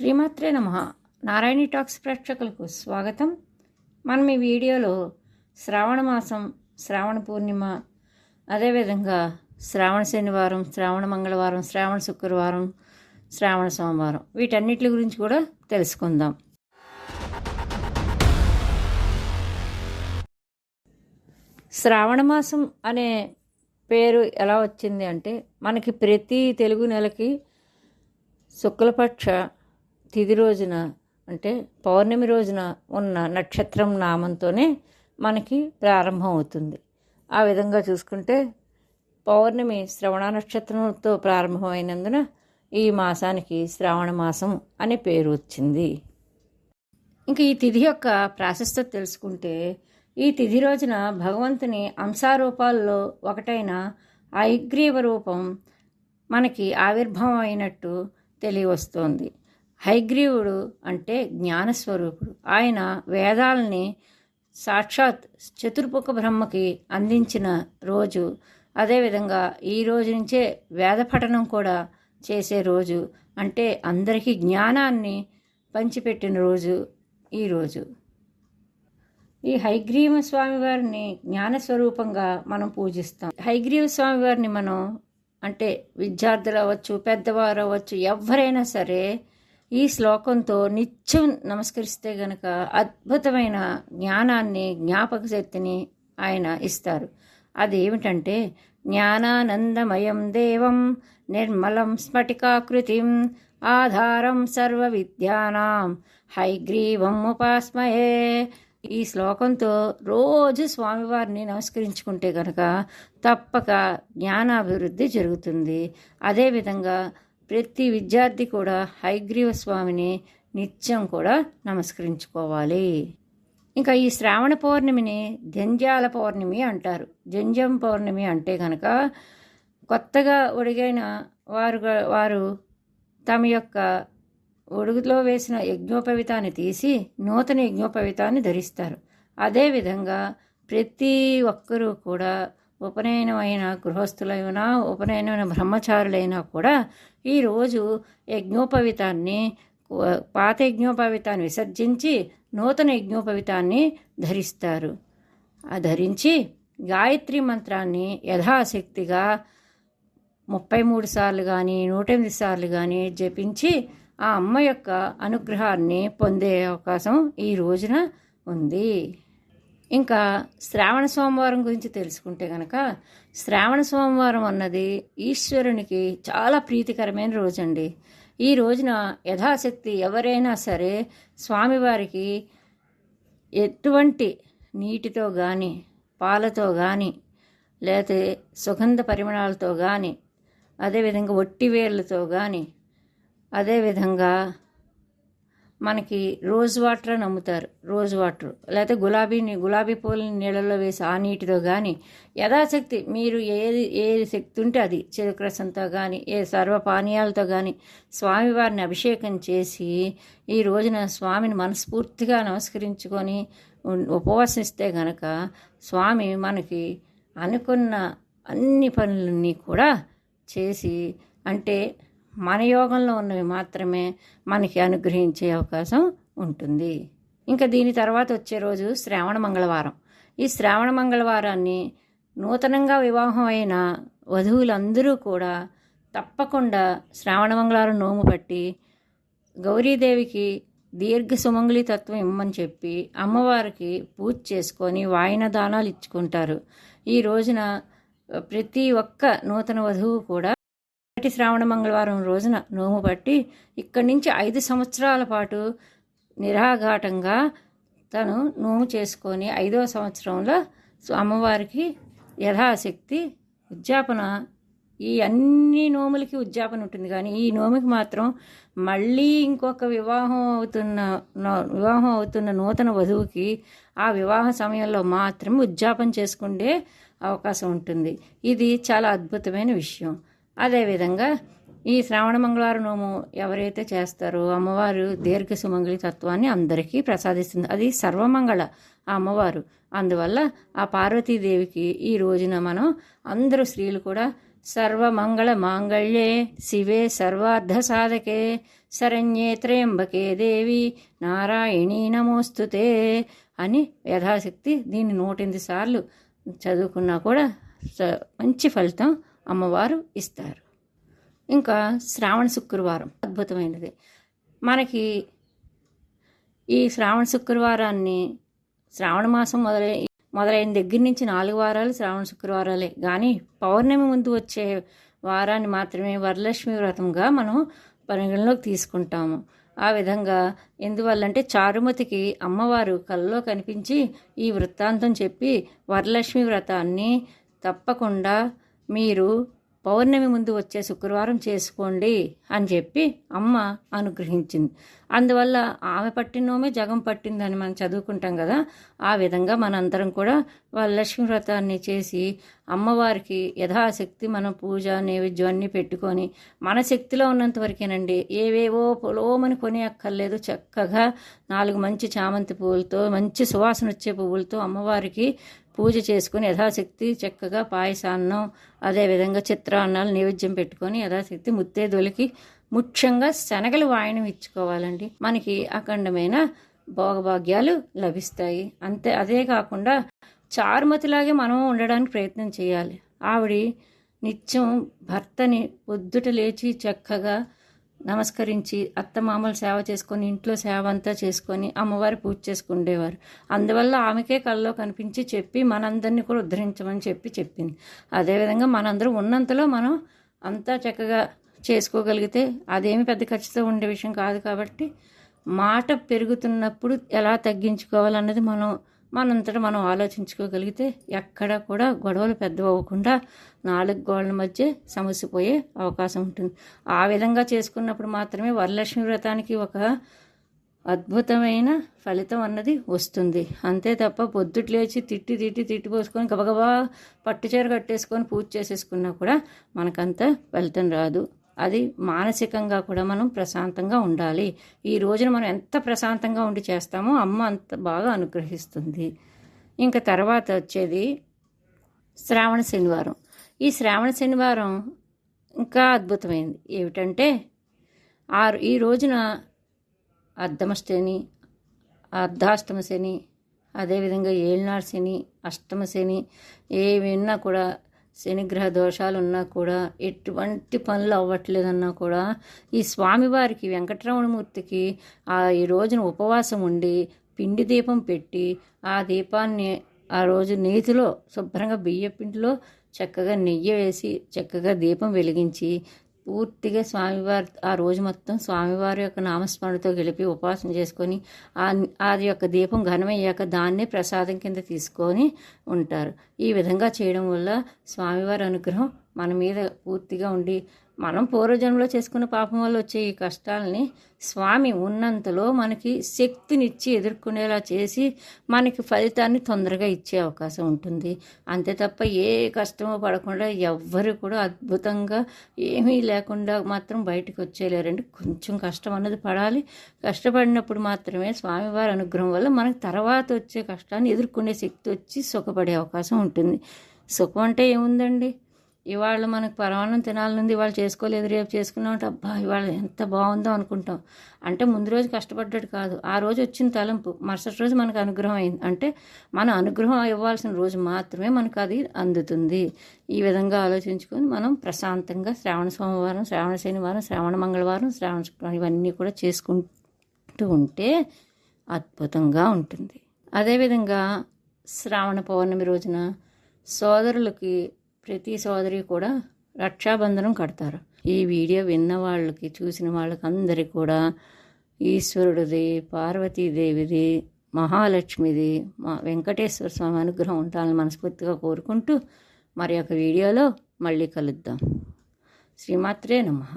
శ్రీమాత్రే నమ. నారాయణి టాక్స్ ప్రేక్షకులకు స్వాగతం. మనం ఈ వీడియోలో శ్రావణ మాసం శ్రావణ పూర్ణిమ అదేవిధంగా శ్రావణ శనివారం శ్రావణ మంగళవారం శ్రావణ శుక్రవారం శ్రావణ సోమవారం. వీటన్నిటి గురించి కూడా తెలుసుకుందాం. శ్రావణ మాసం అనే పేరు ఎలా వచ్చింది అంటే మనకి ప్రతి తెలుగు నెలకి శుక్లపక్ష తిథి రోజున అంటే పౌర్ణమి రోజున ఉన్న నక్షత్రం నామంతోనే మనకి ప్రారంభం అవుతుంది ఆ విధంగా చూసుకుంటే పౌర్ణమి శ్రవణ నక్షత్రంతో ప్రారంభమైనందున ఈ మాసానికి శ్రావణ మాసం అనే పేరు వచ్చింది. ఇంకా ఈ తిథి యొక్క ప్రాశస్త తెలుసుకుంటే ఈ తిథి రోజున భగవంతుని అంశారూపాల్లో ఒకటైన ఐగ్రీవ రూపం మనకి ఆవిర్భావం అయినట్టు తెలియవస్తోంది. హైగ్రీవుడు అంటే జ్ఞానస్వరూపుడు. ఆయన వేదాలని సాక్షాత్ చతుర్ముఖ బ్రహ్మకి అందించిన రోజు. అదేవిధంగా ఈ రోజు నుంచే వేద పఠనం కూడా చేసే రోజు. అంటే అందరికీ జ్ఞానాన్ని పంచిపెట్టిన రోజు ఈరోజు ఈ హైగ్రీవ స్వామి వారిని జ్ఞానస్వరూపంగా మనం పూజిస్తాం. హైగ్రీవ స్వామి వారిని మనం అంటే విద్యార్థులు అవ్వచ్చు పెద్దవారు అవ్వచ్చు ఎవరైనా సరే ఈ శ్లోకంతో నిత్యం నమస్కరిస్తే గనక అద్భుతమైన జ్ఞానాన్ని జ్ఞాపక శక్తిని ఆయన ఇస్తారు. అదేమిటంటే జ్ఞానానందమయం దేవం నిర్మలం స్ఫటికాకృతిం ఆధారం సర్వ విద్యానాం హైగ్రీవం ఉపాస్మయే. ఈ శ్లోకంతో రోజు స్వామివారిని నమస్కరించుకుంటే కనుక తప్పక జ్ఞానాభివృద్ధి జరుగుతుంది. అదేవిధంగా ప్రతి విద్యార్థి కూడా హైగ్రీవ స్వామిని నిత్యం కూడా నమస్కరించుకోవాలి. ఇంకా ఈ శ్రావణ పౌర్ణమిని జంజాల పౌర్ణమి అంటారు. జంజం పౌర్ణమి అంటే కనుక కొత్తగా ఒడిగైన వారు వారు తమ యొక్క ఒడుగులో వేసిన యజ్ఞోపవితాన్ని తీసి నూతన యజ్ఞోపవితాన్ని ధరిస్తారు. అదేవిధంగా ప్రతి ఒక్కరూ కూడా ఉపనయనమైన గృహస్థులైనా ఉపనయనమైన బ్రహ్మచారులైనా కూడా ఈరోజు యజ్ఞోపవితాన్ని పాత యజ్ఞోపవితాన్ని విసర్జించి నూతన యజ్ఞోపవితాన్ని ధరిస్తారు. ఆ ధరించి గాయత్రి మంత్రాన్ని యథాశక్తిగా ముప్పై మూడు సార్లు కానీ నూట ఎనిమిది సార్లు కానీ జపించి ఆ అమ్మ యొక్క అనుగ్రహాన్ని పొందే అవకాశం ఈ రోజున ఉంది. ఇంకా శ్రావణ సోమవారం గురించి తెలుసుకుంటే కనుక శ్రావణ సోమవారం అన్నది ఈశ్వరునికి చాలా ప్రీతికరమైన రోజండి. ఈ రోజున యథాశక్తి ఎవరైనా సరే స్వామివారికి ఎటువంటి నీటితో కానీ పాలతో కానీ లేకపోతే సుగంధ పరిమళాలతో కానీ అదేవిధంగా ఒట్టి వేర్లతో కానీ అదేవిధంగా మనకి రోజ్ వాటర్ అని అమ్ముతారు రోజ్ వాటర్. లేకపోతే గులాబీని గులాబీ పూలని నీళ్ళల్లో వేసి ఆ నీటితో కానీ యథాశక్తి మీరు ఏది ఏది శక్తి ఉంటే అది చెరుకు రసంతో కానీ ఏ సర్వ పానీయాలతో కానీ స్వామివారిని అభిషేకం చేసి ఈ రోజున స్వామిని మనస్ఫూర్తిగా నమస్కరించుకొని ఉపవాసిస్తే గనక స్వామి మనకి అనుకున్న అన్ని పనులన్నీ కూడా చేసి అంటే మన యోగంలో ఉన్నవి మాత్రమే మనకి అనుగ్రహించే అవకాశం ఉంటుంది. ఇంకా దీని తర్వాత వచ్చే రోజు శ్రావణ మంగళవారం. ఈ శ్రావణ మంగళవారాన్ని నూతనంగా వివాహం అయిన వధువులందరూ కూడా తప్పకుండా శ్రావణ మంగళవారం నోము పట్టి గౌరీదేవికి దీర్ఘ సుమంగళి తత్వం ఇమ్మని చెప్పి అమ్మవారికి పూజ చేసుకొని వాయిన దానాలు ఇచ్చుకుంటారు. ఈ రోజున ప్రతి ఒక్క నూతన వధువు కూడా మొదటి శ్రావణ మంగళవారం రోజున నోము పట్టి ఇక్కడి నుంచి ఐదు సంవత్సరాల పాటు నిరాఘాటంగా తను నోము చేసుకొని ఐదవ సంవత్సరంలో అమ్మవారికి యథాశక్తి ఉద్యాపన ఈ అన్ని నోములకి ఉద్యాపన ఉంటుంది. కానీ ఈ నోముకి మాత్రం మళ్ళీ ఇంకొక వివాహం అవుతున్న వివాహం అవుతున్న నూతన వధువుకి ఆ వివాహ సమయంలో మాత్రమే ఉద్యాపన చేసుకుండే అవకాశం ఉంటుంది. ఇది చాలా అద్భుతమైన విషయం. అదేవిధంగా ఈ శ్రావణ మంగళవారం నోము ఎవరైతే చేస్తారో అమ్మవారు దీర్ఘ సుమంగళి తత్వాన్ని అందరికీ ప్రసాదిస్తుంది. అది సర్వమంగళ ఆ అమ్మవారు. అందువల్ల ఆ పార్వతీదేవికి ఈ రోజున మనం అందరూ స్త్రీలు కూడా సర్వమంగళ మాంగళ్యే శివే సర్వార్ధ సాధకే శరణ్యే త్రయంబకే దేవి నారాయణీ నమోస్తుతే అని యథాశక్తి దీన్ని నూటెనిమిది సార్లు చదువుకున్నా కూడా మంచి ఫలితం అమ్మవారు ఇస్తారు. ఇంకా శ్రావణ శుక్రవారం అద్భుతమైనది. మనకి ఈ శ్రావణ శుక్రవారాన్ని శ్రావణ మాసం మొదలై మొదలైన దగ్గర నుంచి నాలుగు వారాలు శ్రావణ శుక్రవారాలే. కానీ పౌర్ణమి ముందు వచ్చే వారాన్ని మాత్రమే వరలక్ష్మి వ్రతంగా మనం పరిగణలోకి తీసుకుంటాము. ఆ విధంగా ఎందువల్లంటే చారుమతికి అమ్మవారు కల్లో కనిపించి ఈ వృత్తాంతం చెప్పి వరలక్ష్మి వ్రతాన్ని తప్పకుండా మీరు పౌర్ణమి ముందు వచ్చే శుక్రవారం చేసుకోండి అని చెప్పి అమ్మ అనుగ్రహించింది. అందువల్ల ఆమె పట్టినోమే జగం పట్టిందని మనం చదువుకుంటాం కదా ఆ విధంగా మనందరం కూడా వాళ్ళ లక్ష్మీ వ్రతాన్ని చేసి అమ్మవారికి యథాశక్తి మన పూజ నైవేద్యం అన్నీ పెట్టుకొని మన శక్తిలో ఉన్నంత వరకేనండి. ఏవేవో పొలోమని కొని అక్కర్లేదు చక్కగా నాలుగు మంచి చామంతి పువ్వులతో మంచి సువాసన వచ్చే పువ్వులతో అమ్మవారికి పూజ చేసుకుని యథాశక్తి చక్కగా పాయసాన్నం అదేవిధంగా చిత్రాన్నాలు నైవేద్యం పెట్టుకొని యథాశక్తి ముత్తేదులకి ముఖ్యంగా శనగలు వాయనం ఇచ్చుకోవాలండి. మనకి అఖండమైన భోగభాగ్యాలు లభిస్తాయి. అంతే అదే కాకుండా చారుమతిలాగే మనం ఉండడానికి ప్రయత్నం చేయాలి. ఆవిడ నిత్యం భర్తని పొద్దుట లేచి చక్కగా నమస్కరించి అత్తమామలు సేవ చేసుకొని ఇంట్లో సేవ అంతా చేసుకొని అమ్మవారి పూజ చేసుకుండేవారు. అందువల్ల ఆమెకే కళ్ళలో కనిపించి చెప్పి మనందరినీ కూడా ఉద్ధరించమని చెప్పి చెప్పింది. అదేవిధంగా మనందరూ ఉన్నంతలో మనం అంతా చక్కగా చేసుకోగలిగితే అదేమి పెద్ద ఖర్చుతో ఉండే విషయం కాదు కాబట్టి మాట పెరుగుతున్నప్పుడు ఎలా తగ్గించుకోవాలన్నది మనం మనంతటా మనం ఆలోచించుకోగలిగితే ఎక్కడ కూడా గొడవలు పెద్దవవ్వకుండా నాలుగు గోడల మధ్య సమస్య పోయే అవకాశం ఉంటుంది. ఆ విధంగా చేసుకున్నప్పుడు మాత్రమే వరలక్ష్మి వ్రతానికి ఒక అద్భుతమైన ఫలితం అన్నది వస్తుంది. అంతే తప్ప పొద్దుట్లు లేచి తిట్టి తిట్టి తిట్టి పోసుకొని గబగబా పట్టుచీర కట్టేసుకొని పూజ చేసేసుకున్నా కూడా మనకంత ఫలితం రాదు. అది మానసికంగా కూడా మనం ప్రశాంతంగా ఉండాలి. ఈ రోజున మనం ఎంత ప్రశాంతంగా ఉండి చేస్తామో అమ్మ అంత బాగా అనుగ్రహిస్తుంది. ఇంకా తర్వాత వచ్చేది శ్రావణ శనివారం. ఈ శ్రావణ శనివారం ఇంకా అద్భుతమైంది. ఏమిటంటే ఆ ఈ రోజున అర్ధమ శని అర్ధాష్టమ శని అదేవిధంగా ఏళ్ళనాడు శని అష్టమ శని ఏమైనా కూడా శనిగ్రహ దోషాలు ఉన్నా కూడా ఎటువంటి పనులు అవ్వట్లేదన్నా కూడా ఈ స్వామివారికి వెంకటరమణమూర్తికి ఆ ఈ రోజున ఉపవాసం ఉండి పిండి దీపం పెట్టి ఆ దీపాన్ని ఆ రోజు నేతిలో శుభ్రంగా బియ్య పిండిలో చక్కగా నెయ్యి వేసి చక్కగా దీపం వెలిగించి పూర్తిగా స్వామివారి ఆ రోజు మొత్తం స్వామివారి యొక్క నామస్మరణతో గెలిపి ఉపాసన చేసుకొని ఆ యొక్క దీపం ఘనమయ్యాక దాన్నే ప్రసాదం కింద తీసుకొని ఉంటారు. ఈ విధంగా చేయడం వల్ల స్వామివారి అనుగ్రహం మన మీద పూర్తిగా ఉండి మనం పూర్వజన్మలో చేసుకున్న పాపం వల్ల వచ్చే ఈ కష్టాలని స్వామి ఉన్నంతలో మనకి శక్తినిచ్చి ఎదుర్కొనేలా చేసి మనకి ఫలితాన్ని తొందరగా ఇచ్చే అవకాశం ఉంటుంది. అంతే తప్ప ఏ కష్టమో పడకుండా ఎవ్వరు కూడా అద్భుతంగా ఏమీ లేకుండా మాత్రం బయటకు వచ్చేయలేరండి. కొంచెం కష్టం అన్నది పడాలి. కష్టపడినప్పుడు మాత్రమే స్వామివారి అనుగ్రహం వల్ల మనకు తర్వాత వచ్చే కష్టాన్ని ఎదుర్కొనే శక్తి వచ్చి సుఖపడే అవకాశం ఉంటుంది. సుఖం అంటే ఏముందండి? ఇవాళ మనకు పరమాన్నం తినాలనుంది ఇవాళ చేసుకోలేదు రేపు చేసుకున్నామంటే అబ్బా ఇవాళ ఎంత బాగుందో అనుకుంటాం. అంటే ముందు రోజు కష్టపడ్డట్టు కాదు ఆ రోజు వచ్చిన తలంపు మరుసటి రోజు మనకు అనుగ్రహం అయింది. అంటే మన అనుగ్రహం ఇవ్వాల్సిన రోజు మాత్రమే మనకు అది అందుతుంది. ఈ విధంగా ఆలోచించుకొని మనం ప్రశాంతంగా శ్రావణ సోమవారం శ్రావణ శనివారం శ్రావణ మంగళవారం శ్రావణ శుక్రవారం ఇవన్నీ కూడా చేసుకుంటూ ఉంటే అద్భుతంగా ఉంటుంది. అదేవిధంగా శ్రావణ పౌర్ణమి రోజున సోదరులకి ప్రతి సోదరి కూడా రక్షాబంధనం కడతారు. ఈ వీడియో విన్న వాళ్ళకి చూసిన వాళ్ళకి అందరికీ కూడా ఈశ్వరుడిది పార్వతీదేవిది మహాలక్ష్మిది మా వెంకటేశ్వర స్వామి అనుగ్రహం ఉండాలని మనస్ఫూర్తిగా కోరుకుంటూ మరి ఒక వీడియోలో మళ్ళీ కలుద్దాం. శ్రీమాత్రే నమః.